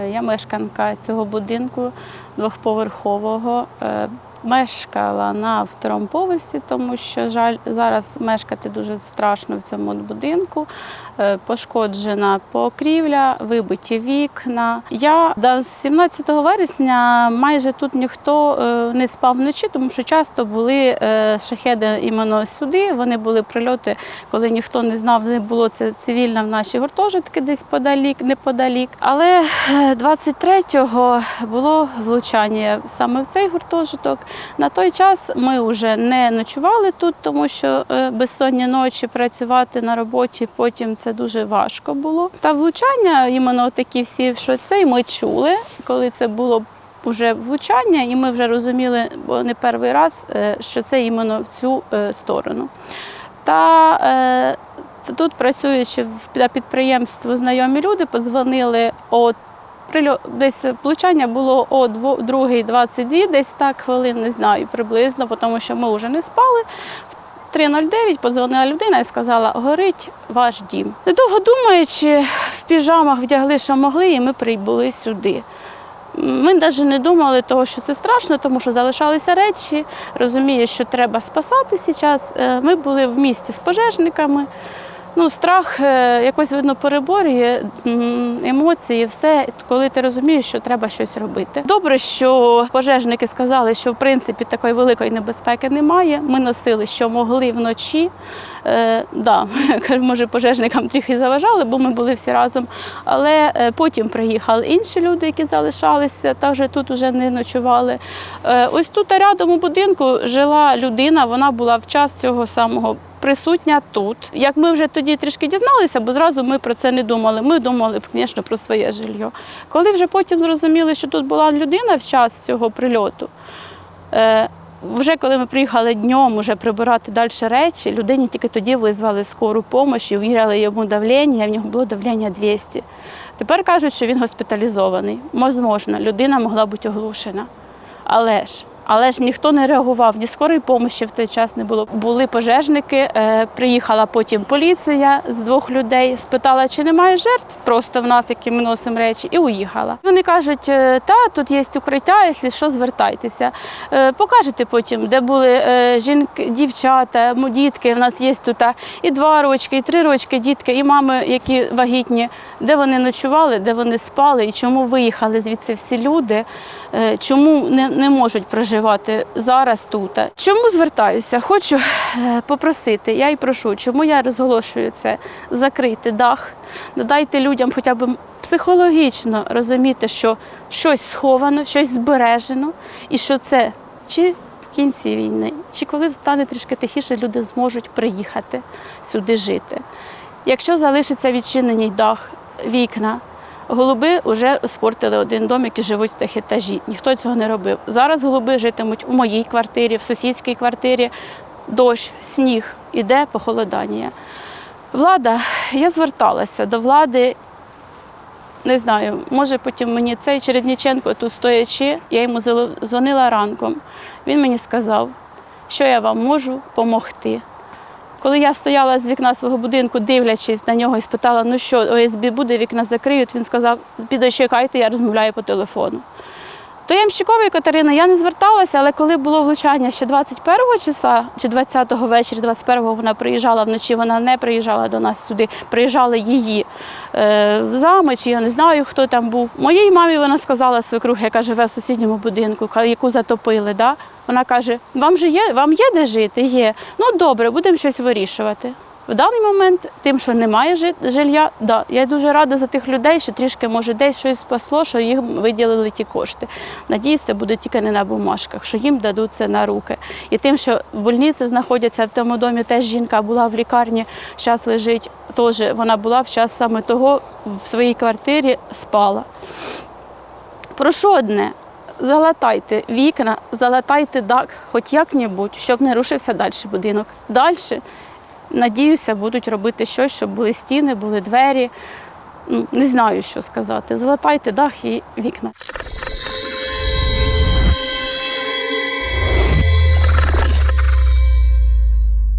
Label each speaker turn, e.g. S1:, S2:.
S1: Е, Я мешканка цього будинку двохповерхового. Мешкала на второму поверсі, тому що жаль зараз мешкати дуже страшно в цьому будинку. Е, Пошкоджена покрівля, вибиті вікна. Я з 17 вересня майже тут ніхто е, не спав вночі, тому що часто були е, шахеди іменно сюди. Вони були прильоти, коли ніхто не знав, не було це цивільна в наші гуртожитки десь подалік, неподалік. Але е, 23-го було влучання саме в цей гуртожиток. На той час ми вже не ночували тут, тому що е, безсонні ночі працювати на роботі потім це дуже важко було. Та влучання, іменно такі всі, що це, і ми чули, коли це було. Вже влучання, і ми вже розуміли, бо не перший раз, е, що це іменно в цю е, сторону. Та е, тут, працюючи на підприємстві, знайомі люди подзвонили о прильо- десь влучання було о 2.22, десь так хвилин, не знаю, приблизно, тому що ми вже не спали. В 3.09 подзвонила людина і сказала, горить ваш дім. Недовго думаючи, в піжамах вдягли, що могли, і ми прибули сюди. Ми навіть не думали того, що це страшно, тому що залишалися речі. Розуміє, що треба спасати зараз. Е, Ми були в місті з пожежниками. Ну, страх е, якось видно переборює емоції, все, коли ти розумієш, що треба щось робити. Добре, що пожежники сказали, що в принципі такої великої небезпеки немає. Ми носили, що могли вночі. Е, да, може, пожежникам трохи заважали, бо ми були всі разом. Але е, потім приїхали інші люди, які залишалися, та вже тут вже не ночували. Е, ось тут рядом у будинку жила людина, вона була в час цього самого присутня тут. Як ми вже тоді трішки дізналися, бо зразу ми про це не думали. Ми думали, звісно, про своє жилье. Коли вже потім зрозуміли, що тут була людина в час цього прильоту. е, Вже коли ми приїхали днем уже прибирати далі речі, людині тільки тоді визвали скору допомогу, вірили йому давлення, в нього було давлення 200. Тепер кажуть, що він госпіталізований. Можливо, людина могла бути оглушена. Але ж, але ж ніхто не реагував, ні скорої допомоги в той час не було. Були пожежники, е, приїхала потім поліція з двох людей, спитала, чи немає жертв просто в нас, які ми носимо речі, і уїхала. Вони кажуть, е, та тут є укриття, якщо що, звертайтеся. Е, Покажете потім, де були жінки, дівчата, дітки. У нас є тут і два рочки, і три рочки дітки, і мами, які вагітні, де вони ночували, де вони спали, і чому виїхали звідси всі люди, чому не, не можуть проживати зараз тут. Чому звертаюся? Хочу е, попросити, я і прошу, чому я розголошую це, закрити дах, додайте людям хоча б психологічно розуміти, що щось сховано, щось збережено, і що це чи в кінці війни, чи коли стане трішки тихіше, люди зможуть приїхати сюди жити. Якщо залишиться відчинений дах, вікна, голуби вже спортили один дом, які живуть в тих етажі. Ніхто цього не робив. Зараз голуби житимуть у моїй квартирі, в сусідській квартирі. Дощ, сніг, іде похолодання. Влада, я зверталася до влади. Не знаю, може потім мені цей Чередніченко тут стоячи, я йому дзвонила ранком. Він мені сказав, що я вам можу допомогти. Коли я стояла з вікна свого будинку, дивлячись на нього і спитала, ну що, ОСБ буде, вікна закриють, він сказав, підочекайте, я розмовляю по телефону. До Ямщикової Катерини я не зверталася, але коли було влучання ще 21 числа чи 20-го ввечері, 21-го вона приїжджала вночі, вона не приїжджала до нас сюди, приїжджали її е, зами, чи я не знаю, хто там був. Моїй мамі вона сказала свекруха, яка живе в сусідньому будинку, яку затопили. Да? Вона каже: вам же є, вам є де жити? Є. Ну добре, будемо щось вирішувати. В даний момент, тим, що немає жилья, да, я дуже рада за тих людей, що трішки може десь щось спасло, що їм виділили ті кошти. Надіюсь, це буде тільки не на бумажках, що їм дадуть це на руки. І тим, що в больниці знаходяться в тому домі, теж жінка була в лікарні, зараз лежить, теж вона була в час саме того в своїй квартирі спала. Прошу одне. Залатайте вікна, залатайте дах, хоч як-небудь, щоб не рушився далі будинок. Далі, надіюся, будуть робити щось, щоб були стіни, були двері. Не знаю, що сказати. Залатайте дах і вікна.